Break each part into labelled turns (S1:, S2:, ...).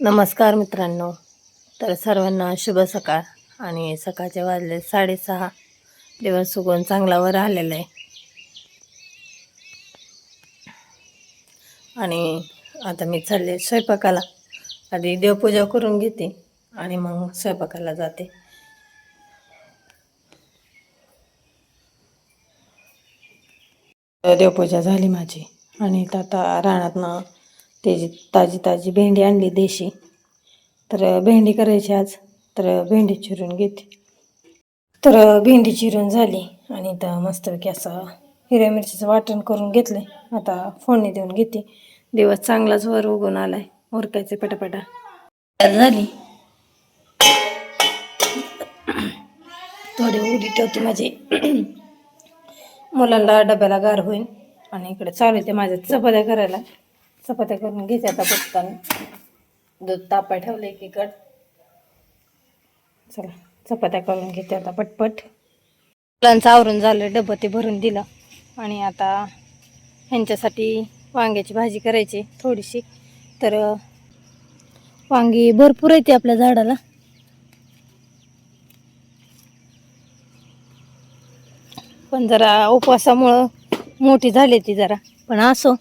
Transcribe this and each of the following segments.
S1: नमस्कार मित्रांनो. तर सर्वांना शुभ सकाळ. आणि सकाळचे वाजले साडेसहा. दिवस उगवून चांगला वर आलेला आहे. आणि आता मी चालले स्वयंपाकाला. आधी देवपूजा करून घेते आणि मग स्वयंपाकाला जाते. देवपूजा झाली माझी. आणि इथं आता रानातनं त्याची ताजी ताजी भेंडी आणली देशी. तर भेंडी करायची आज. तर भेंडी चिरून घेते. तर भेंडी चिरून झाली आणि तर मस्तपैकी असं हिरव्या मिरचीचं वाटण करून घेतले आता फोडणी देऊन घेते. दिवस चांगलाच वर उगून आलाय. उरकायचे पटापटा. झाली. थोडी उडी ठेवते माझी. मुलांना डब्याला गार होईल आणि इकडे चालू येते माझ्या चपात्या करायला. चपात्या करून घ्यायच्या आता पटकन दूध तापा ठेवलं एकीकड चला चपात्या करून घेते आता पटपट. मुलांचं आवरून झालं डबं ते भरून दिलं. आणि आता ह्यांच्यासाठी वांग्याची भाजी करायची थोडीशी. तर वांगी भरपूर येते आपल्या झाडाला. पण जरा उपवासामुळं मोठी झाली ती जरा. पण असो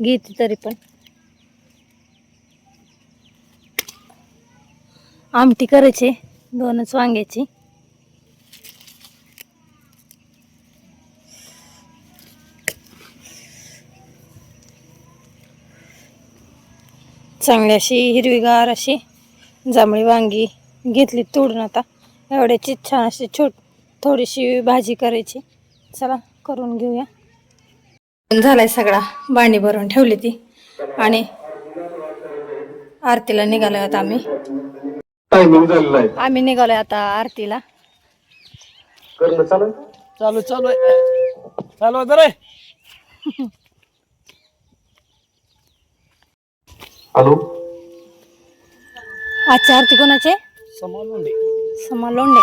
S1: घेते तरी पण. आमटी करायची दोनच वांग्याची. चांगली अशी हिरवीगार अशी जांभळी वांगी घेतली तोडून आता. एवढ्याची छान अशी छोट थोडीशी भाजी करायची. चला करून घेऊया. झालाय सगळा. भांडी भरून ठेवली ती. आणि आरतीला निघालोय आता आम्ही.
S2: टायमिंग झालेला आहे.
S1: आम्ही निघालोय आता आरतीला.
S2: करणं चालू आहे?
S3: चालू चालू आहे. चालू आहे रे
S2: हॅलो?
S1: आजच्या आरती कोणाचे?
S3: समान मुंडे
S1: समा लोंढे.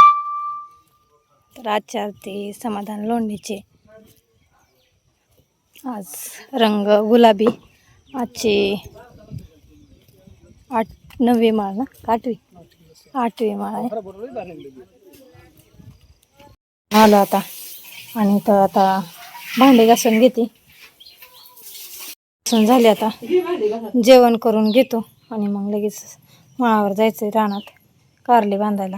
S1: तर आजच्या आरती समाधान लोंढेचे. आज रंग गुलाबी आजची आठ नववी माळ ना का आठवी. आठवी माळ आहे. आलो आता. आणि तर आता भांडे घासून घेते. घासून झाले आता. जेवण करून घेतो. आणि मग लगेच माळावर जायचं रानात. कारली बांधायला.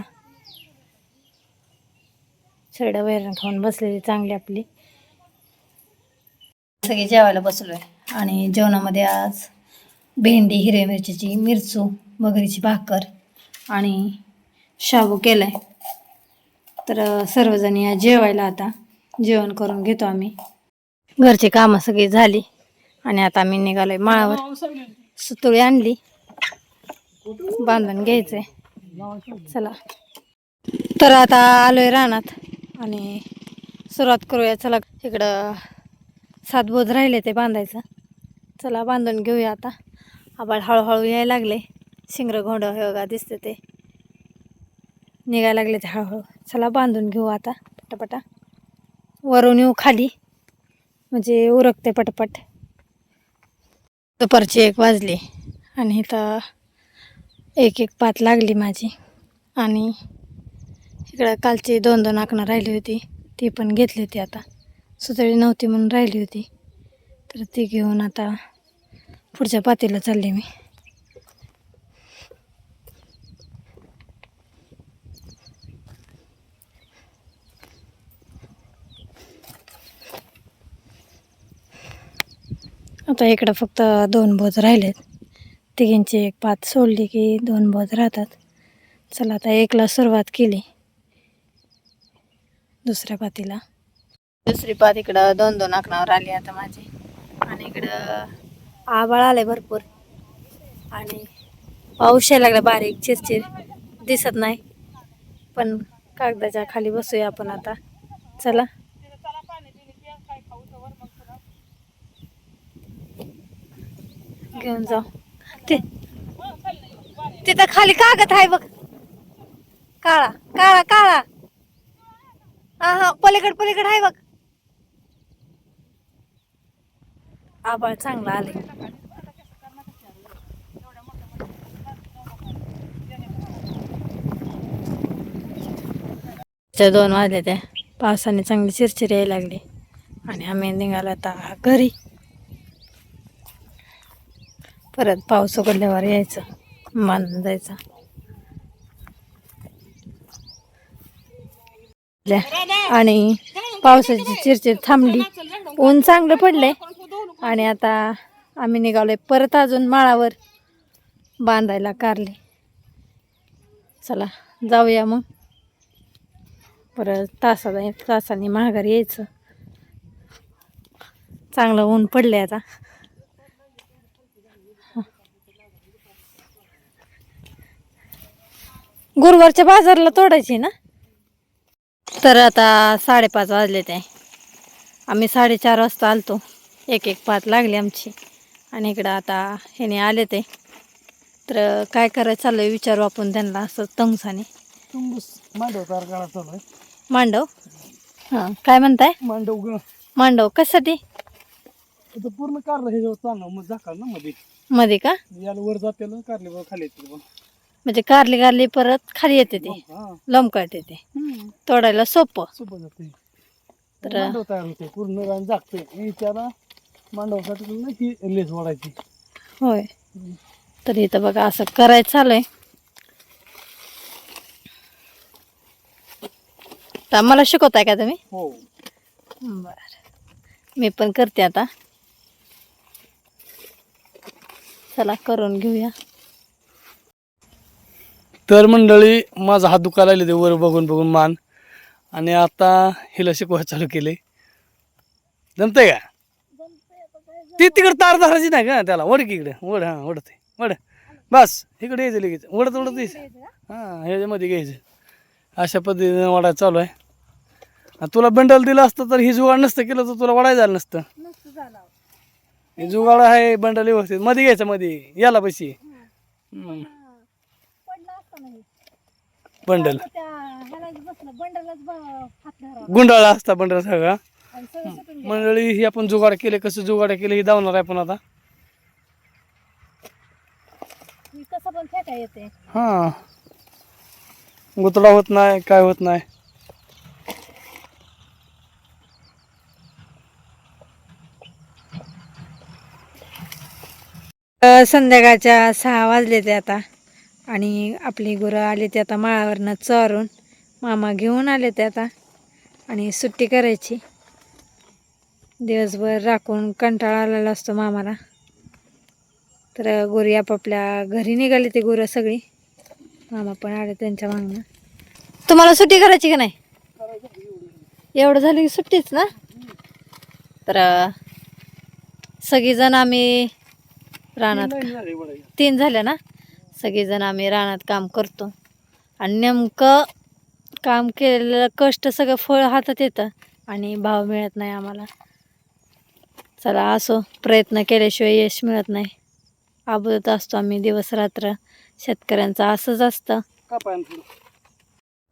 S1: शेरडा वैरण खाऊन बसलेली चांगली आपली. सगळे जेवायला बसलोय. आणि जेवणामध्ये आज भेंडी हिरव्या मिरचीची मिरचू वगैरेची भाकर आणि शाबू केलाय. तर सर्वजण या जेवायला आता जेवण करून घेतो आम्ही. घरची कामं सगळी झाली आणि आता आम्ही निघालोय माळावर. सुतुळी आणली. बांधून घ्यायचंय. चला. तर आता आलोय रानात आणि सुरुवात करूया. चला इकडं सात बोज राहिले ते बांधायचं. चला बांधून घेऊया आता. आबाळ हळूहळू यायला लागले. शिंगर घोंड हे बघा दिसते ते. निघायला लागले हळूहळू. चला बांधून घेऊ आता पटापटा. वरून येऊ खाली. म्हणजे उरकते पटपट. दुपारची एक वाजली. आणि इथं एक एक पात लागली माझी. आणि इकडं कालची दोन दोन आकणं राहिली होती. ती पण घेतली होती आता. सुतळी नव्हती म्हणून राहिली होती. तर ती घेऊन आता पुढच्या पातीला चालली मी. आता इकडं फक्त दोन बोज राहिलेत. तिघींची एक पात सोडली की दोन बोज राहतात. चला आता एकला सुरुवात केली. दुसऱ्या पातीला. दुसरी पात इकडं दोन दोन आकणावर आली आता माझी. आणि इकडं आबाळ आलंय भरपूर. आणि पाऊस यायला लागला बारीक चिरचिर. दिसत नाही. पण कागदाच्या खाली बसूया आपण आता. चला. घेऊन जाऊ. ते तिथं खाली कागद आहे बघ. काळा काळा काळा. हा हा पलीकड पलीकड आहे बघ. आबाळ चांगला आले दोन वाजले त्या. पावसाने चांगली चिरचिर यायला लागली. आणि आम्ही निघालो आता घरी. परत पाऊस उघडल्यावर यायचं बांधून जायचं. आणि पावसाची चिरचिर थांबली ऊन चांगलं पडलंय. आणि आता आम्ही निघालोय परत अजून माळावर बांधायला कारले. चला जाऊया मग. परत तासाला तासाने माघारी यायचं. चांगलं ऊन पडले आता. गुरुवारच्या बाजारला तोडायची ना? तर आता साडेपाच वाजले ते. आम्ही साडेचार वाजता आलतो. एक एक पाच लागली आमची. आणि इकडं आता ह्याने आले ते. तर काय करायचं चालू आहे विचारू आपण त्यांना असं तंगसाने.
S3: तुंबूस मांडव तयार करा चालू आहे.
S1: मांडव? हां काय म्हणताय?
S3: मांडव ग.
S1: मांडव कशासाठी?
S3: पूर्ण कारलं हे मग ना मध्ये
S1: मध्ये का?
S3: याला वर जाते ना कारले बघ. खाली येते.
S1: म्हणजे कारली कारली परत खाली येते ते. लमकट येते. तोडायला सोपं.
S3: सोपं जाते
S1: तर-
S3: मांडव तयार होते पूर्ण रान जागते. त्याला मांडवासाठी ना लेस वाढायची.
S1: होय. तर इथं बघा असं करायचं चालू आहे. तर मला शिकवताय का तुम्ही?
S3: हो.
S1: बर. मी पण करते आता. चला करून घेऊया.
S3: तर मंडळी माझा हात दुखायला लागले ते वर बघून बघून मान. आणि आता हिला शिकवायला चालू केले जमतंय का? ती तिकडे तार धरायची नाही का त्याला? वड की इकडे. वड हां वडते वड बस इकडे यायचं लगेच. ओढत ओढत यायचं. हां ह्याच्यामध्ये घ्यायचं. अशा पद्धतीने वाढायला चालू आहे. तुला बंडल दिलं असतं तर ही जुगाड नसतं केलं तर तुला वाढायला झालं नसतं. हे जुगाड आहे बंडल व्यवस्थित. मध्ये घ्यायचं मध्ये. याला पैसे. बंडल. गुंडाळा असता बंडल सगळा. मंडळी ही आपण जुगाड केले कसं जुगाड केले ही धावणार आहे आता.
S1: पण येते.
S3: हा. गुतडा होत नाही काय होत नाही.
S1: संध्याकाळच्या सहा वाजले ते आता. आणि आपली गुरं आली ते आता माळावरनं चरून मामा घेऊन आले ते आता आणि सुट्टी करायची. दिवसभर राखून कंटाळा आलेला असतो मामाला. तर गुरी आपापल्या घरी निघाली ते गुरं सगळी. मामा पण आले त्यांच्या मागणं तुम्हाला सुट्टी करायची का नाही? एवढं झालं की सुट्टीच ना? तर सगळीजण आम्ही रानात तीन झाले ना? सगळेजण आम्ही रानात काम करतो. आणि नेमकं काम केलेलं कष्ट सगळं फळ हातात येतं आणि भाव मिळत नाही आम्हाला. चला असो प्रयत्न केल्याशिवाय यश मिळत नाही. आबदत असतो आम्ही दिवस रात्र. शेतकऱ्यांचं असंच असतं.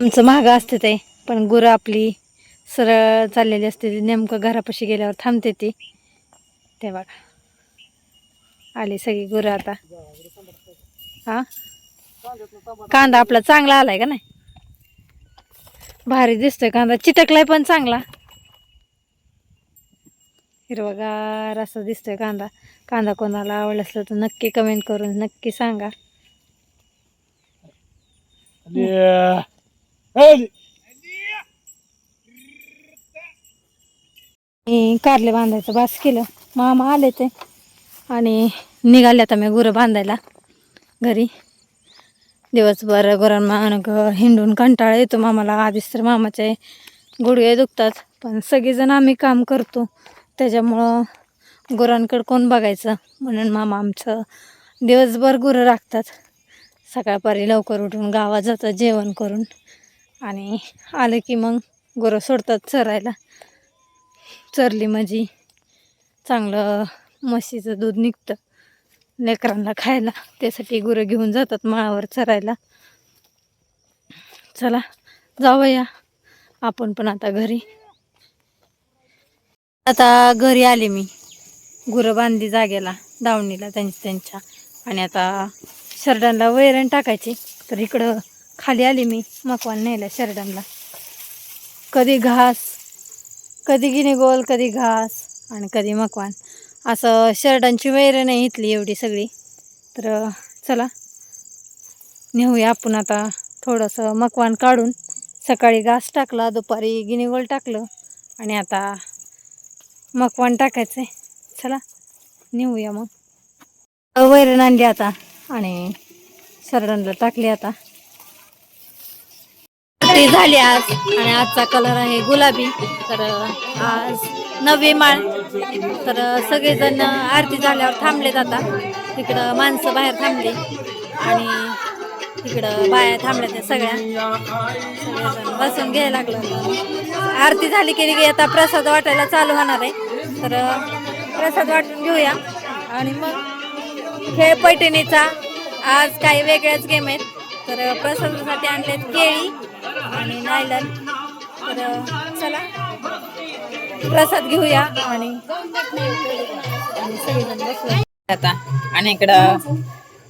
S1: आमचं महाग असते ते पण गुरं आपली सरळ चाललेली असते. ती नेमकं घरापाशी गेल्यावर थांबते ती. ते बघा. आली सगळी गुरं आता. हा? कांदा आपला चांगला आलाय का नाही? भारी दिसतोय कांदा. चिटकलाय पण चांगला. हिरवागार असा दिसतोय कांदा. कांदा कोणाला आवडला असलं तर नक्की कमेंट करून नक्की सांगा. कारले बांधायचं बास केलं. मामा आले ते. आणि निघाले आता मी गुरं बांधायला. घरी. दिवसभर गुरांना हिंडून कंटाळा येतो मामाला. आधीच तर मामाचे गुडघे दुखतात. पण सगळेजण आम्ही काम करतो. त्याच्यामुळं गुरांकडं कोण बघायचं? म्हणून मामा आमचं दिवसभर गुरं राखतात. सकाळपारी लवकर उठून गावात जातात जेवण करून. आणि आलं की मग गुरं सोडतात चरायला. चरली म्हणजे चांगलं म्हशीचं दूध निघतं. लेकरांना खायला. त्यासाठी गुरं घेऊन जातात माळावर चरायला. चला जाऊया. आपण पण आता घरी. आता घरी आले मी. गुरं बांधली जागेला दावणीला त्यांच्या त्यांच्या. आणि आता शर्डांना वैरण टाकायची. तर इकडं खाली आली मी मकवान न्यायला शरडांना कधी घास कधी गिनी गोल कधी घास आणि कधी मकवान. असं शर्टांची वैर नाही घेतली एवढी सगळी. तर चला. नेऊया आपण आता थोडंसं मकवान काढून. सकाळी घास टाकला दुपारी गिनीगोल टाकलं आणि आता मकवान टाकायचं आहे चला नेऊया मग. वैरण आणली आता आणि शर्टांना टाकली आता. झाली आज आणि आजचा कलर आहे गुलाबी. तर आज नवी माळ तर सगळेजण आरती झाल्यावर थांबले जातात तिकडं माणसं बाहेर थांबली आणि तिकडं बाया थांबल्या त्या सगळ्या. सगळेजण बसून घ्यायला लागलं. आरती झाली की की आता प्रसाद वाटायला चालू होणार आहे. तर प्रसाद वाटून घेऊया. आणि मग खेळ पैठणीचा. आज काही वेगळ्याच गेम आहेत. तर प्रसादासाठी आणलेत केळी आणि नायलन. तर चला. प्रसाद घेऊया आणि आता आणि इकडं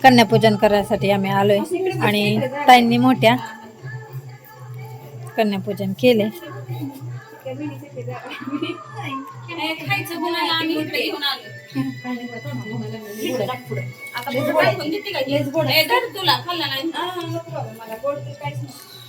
S1: कन्यापूजन करायसाठी आम्ही आलोय आणि ताईंनी मोठ्या कन्यापूजन केले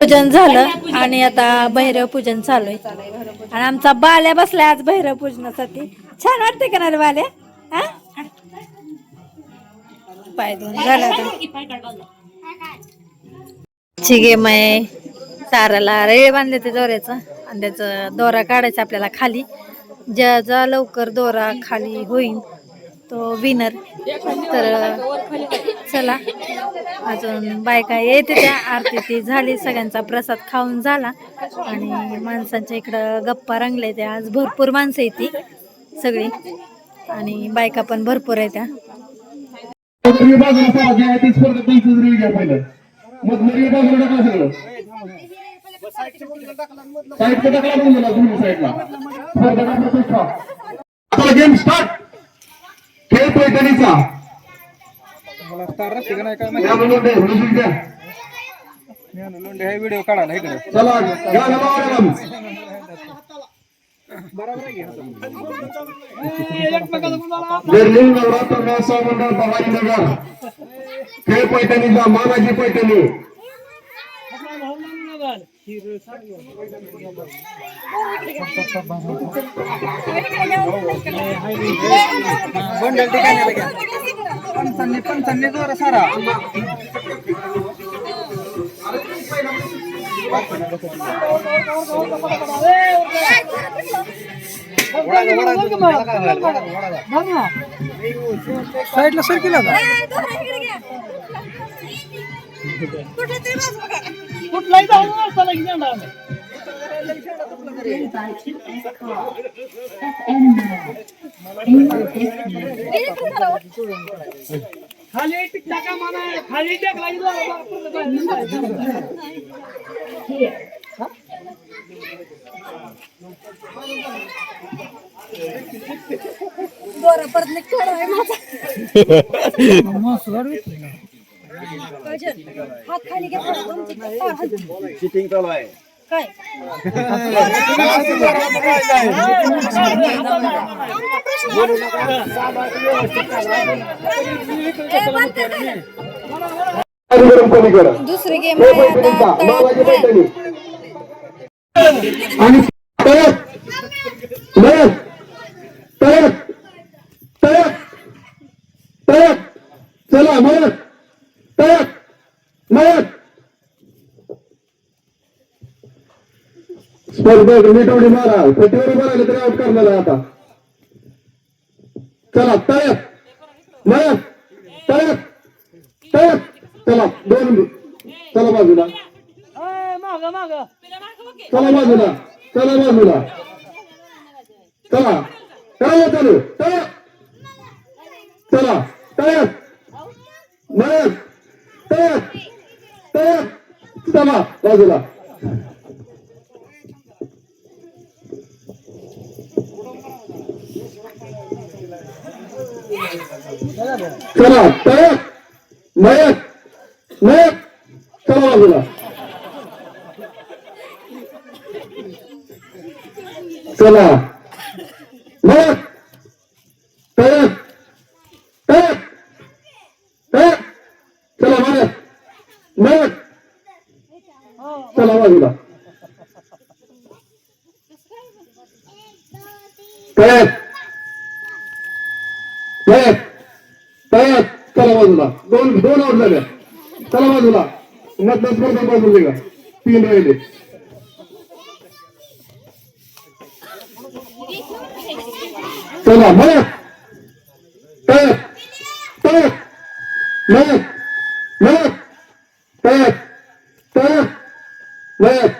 S1: पूजन झालं आणि आता भैरव पूजन चालू आहे. आणि आमचा बाल्या बसलाय आज भैरव पूजनासाठी. छान वाटते का ना बाल्या? पाय धुवून झाला आता. गेम आहे. ताराला रेळ बांधले ते दोऱ्याचं. आणि त्याचा दोरा काढायचा आपल्याला खाली. ज्याचा लवकर दोरा खाली होईल तो विनर तर चला अजून बायका येते त्या आरती ती झाली सगळ्यांचा प्रसाद खाऊन झाला. आणि माणसांच्या इकडं गप्पा रंगल्या त्या. आज भरपूर माणसं येते सगळी. आणि बायका पण भरपूर आहे त्या.
S2: गेम स्टार्ट द्या.
S4: व्हिडिओ काढायला इकडे.
S2: चला नवरात्र महोत्सव मंडळ भवानी नगर खेळ पैठणीचा मानाची पैठणी
S4: बंडल ठिकाणी पंचांनी पंचांनी जोर सारा साईडला सर केला का कुठलाही जाऊन असताना की झेंडा. खाली टिक टाका म्हणा खाली टाकला की जोरात
S2: गरम कमी करा
S1: दुसरी गेम
S2: खेळ
S1: आहे
S2: पैठणीचा
S1: आता.
S2: मानाची
S1: तळप
S2: पैठणी आणि बघ नीट उडी मारा. पेटीवर उभा राहिले तरी आउट करणार आता. चला तळक मयत तळक तळक चला दोन चला बाजूला. चला बाजूला. चला बाजूला. चला. करायला चालू. तळक चला तळक मयत तळक तळक चला बाजूला. चला तळक मयत मयत. चला बाजूला. चला मयत तळक तळक तळक चला मयत मयत चला बाजूला तळक तळक तळक चला बाजूला दोन दोन आउट झाल्या चला बाजूला मतदान स्पर्धा बाजूला का तीन राहिले चला मयत तळक तळक मयत मयत तळक तळक मयत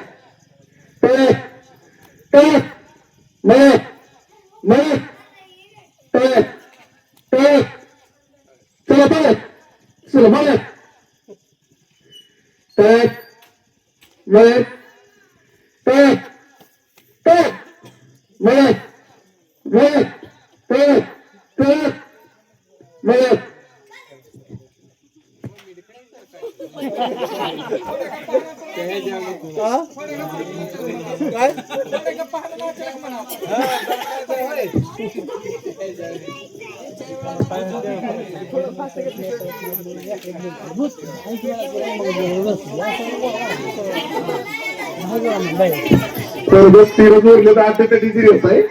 S3: तर
S2: बस तीरच उरले तर आता कधी सिरियस आहे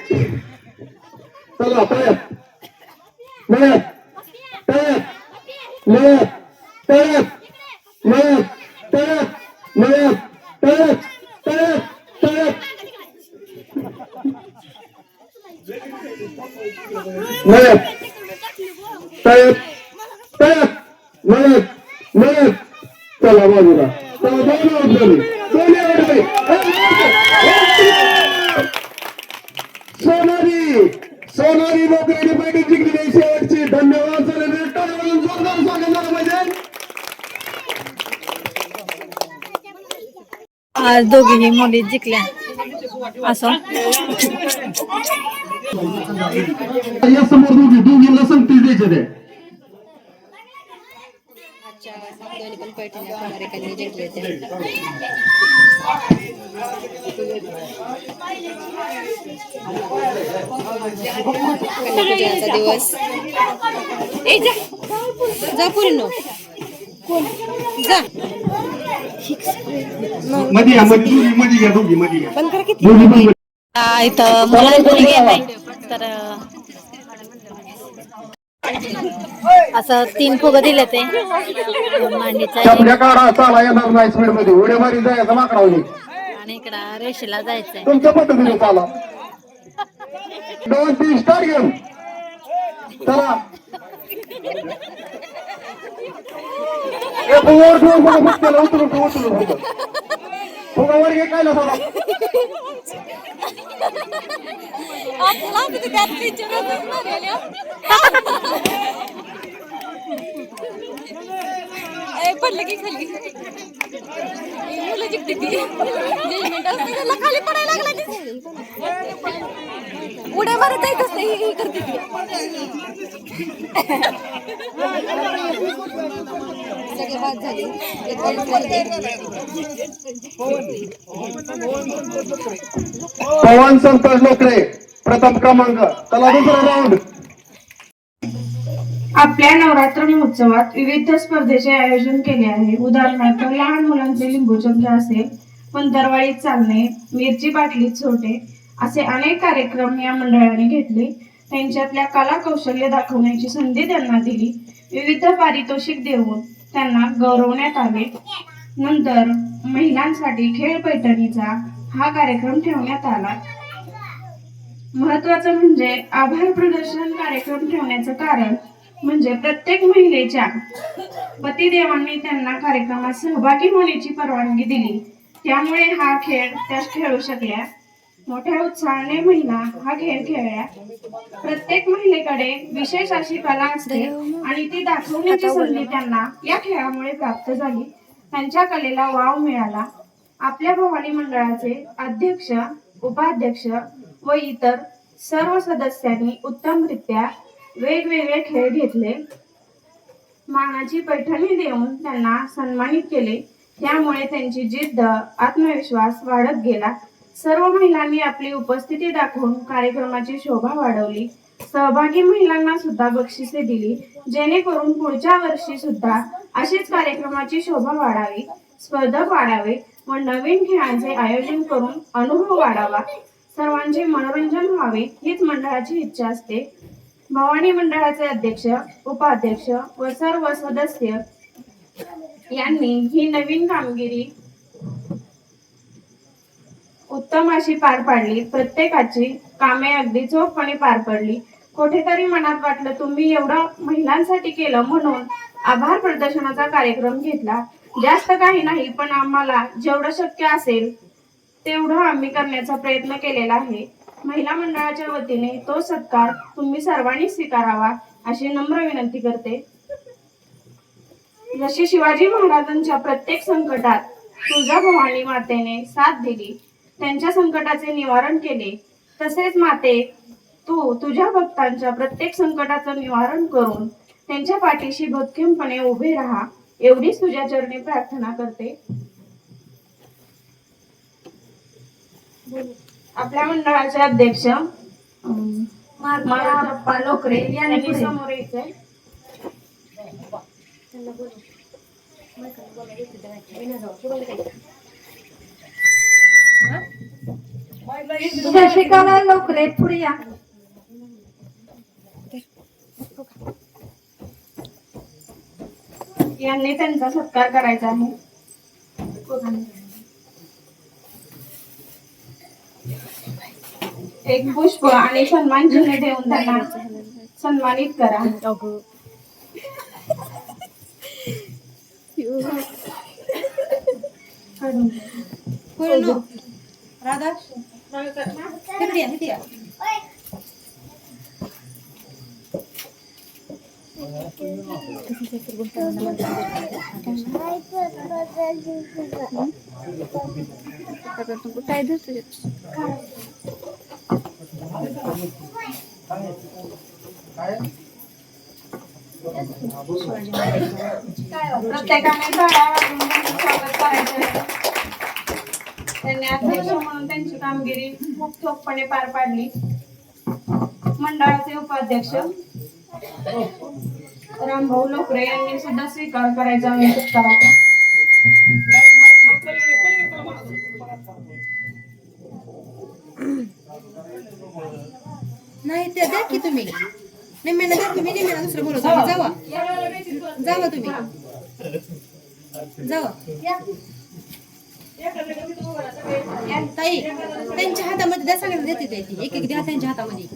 S2: चला तळ्यात मळ्यात तळ्यात मळ्यात तळ्यात मळ्यात तळ्यात मळ्यात तळ्यात तळ्यात तळ्यात मळ्यात तळ्यात तळ्यात चला बाजूला। चला दोन्ही सोनारी सोनारी जिंकली शेवटची धन्यवाद जोरदार स्वागत झालं पाहिजे
S1: आज दोघीही मुली जिंकल्या. असं.
S2: या समोर दोघी दोघींना संगतीच द्यायचे
S5: पैठण्या कुमारिकांनी जिंकले होते दिवस ए जा जा पुरी नो जा बंद कर किती
S2: पण
S1: इथं मुलांनी गेलाय तर असं तीन फुगं दिले ते. मांडीचा एक.
S2: आपल्या काढा चाला येणार नाही स्पीडमध्ये उड्या मारी जायचा माकडावली.
S1: आणि इकडं जायचंय.
S2: तुमच्या पद्धतीने चाला. दोन तीन स्टार्ट घेऊन. चला. वर ठेव, वर घे, काय नका.
S5: ए, पण पडले की खाली. मुलं जिंकते ती. जजमेंट असते त्याला खाली पडायला लागला की. उड्या मारत येत असते ही ही करते ती. सगळे बाद झाले.
S2: पवन संतोष लोकरे प्रथम क्रमांक. चला दुसरा राऊंड
S6: आपल्या नवरात्र महोत्सवात विविध स्पर्धेचे आयोजन केले आहे. उदाहरणार्थ लहान मुलांचे लिंबूचमचा असेल पंतरवाळीत चालणे मिरची बाटलीत छोटे असे अनेक कार्यक्रम या मंडळाने घेतले. त्यांच्यातल्या कला कौशल्य दाखवण्याची संधी त्यांना दिली. विविध पारितोषिक देऊन त्यांना गौरवण्यात आले. नंतर महिलांसाठी खेळ पैठणीचा हा कार्यक्रम ठेवण्यात आला. महत्वाचं म्हणजे आभार प्रदर्शन कार्यक्रम ठेवण्याचं कारण म्हणजे प्रत्येक महिलेच्या पतिदेवांनी त्यांना कार्यक्रमात सहभागी होण्याची परवानगी दिली. त्यामुळे हा खेळ त्या खेळू शकल्या. मोठ्या उत्साहाने महिला हा खेळ खेळल्या. प्रत्येक महिलेकडे विशेष अशी कला असते आणि ती दाखवण्याची संधी त्यांना या खेळामुळे प्राप्त झाली. त्यांच्या कलेला वाव मिळाला. आपल्या भवानी मंडळाचे अध्यक्ष उपाध्यक्ष व इतर सर्व सदस्यांनी उत्तमरित्या वेगवेगळे खेळ घेतले. मानाची पैठणी देऊन त्यांना सन्मानित केले. त्यामुळे त्यांची जिद्द आत्मविश्वास वाढत गेला. सर्व महिलांनी आपली उपस्थिती दाखवून कार्यक्रमाची शोभा वाढवली. सहभागी महिलांना सुद्धा बक्षिसे दिली. जेणेकरून पुढच्या वर्षी सुद्धा अशीच कार्यक्रमाची शोभा वाढावी स्पर्धक वाढावे व नवीन खेळांचे आयोजन करून अनुभव वाढावा. सर्वांचे मनोरंजन व्हावे हीच मंडळाची इच्छा असते. भवानी मंडळाचे अध्यक्ष उपाध्यक्ष व सर्व सदस्य यांनी ही नवीन कामगिरी उत्तम अशी पार पाडली. प्रत्येकाची कामे अगदी चोखपणे पार पडली. कुठेतरी मनात वाटलं तुम्ही एवढं महिलांसाठी केलं म्हणून आभार प्रदर्शनाचा कार्यक्रम घेतला. जास्त काही नाही पण आम्हाला जेवढं शक्य असेल तेवढं आम्ही करण्याचा प्रयत्न केलेला आहे. महिला मंडळाच्या वतीने तो सत्कार तुम्ही सर्वांनी स्वीकारावा अशी नम्र विनंती करते. जशी शिवाजी महाराजांच्या प्रत्येक संकटात तुळजाभवानी मातेने साथ दिली त्यांच्या संकटाचे निवारण केले तसेच माते तू तुझ्या भक्तांच्या प्रत्येक संकटाचं निवारण करून त्यांच्या पाठीशी भक्कमपणे उभे राहा एवढीच तुझ्या चरणी प्रार्थना करते. आपल्या मंडळाचे अध्यक्ष अं, माधवप्पा लोकरे यांनी समोर यायचंय.
S1: शशिकला लोकरे पुढे या.
S6: यांनी त्यांचा सत्कार करायचा आहे. एक पुष्प आणि सन्मान चिन्ह देऊन त्यांना सन्मानित करा.
S5: राधा आहे
S6: प्रत्येकाने स्वागत करायचं त्यांनी अध्यक्ष म्हणून त्यांची कामगिरी खूप ठोकपणे पार पाडली. मंडळाचे उपाध्यक्ष रामभाऊ लोकरे यांनी सुद्धा स्वीकार करायचा आहे सत्काराचा
S5: नाही त्या द्या की तुम्ही. नाही मेना द्या तुम्ही नाही मेना दुसरं बोलत जावा जावा. तुम्ही. जावा. ताई त्यांच्या हातामध्ये द्या सगळ्यांना देते ते. एक एक द्या त्यांच्या हातामध्ये.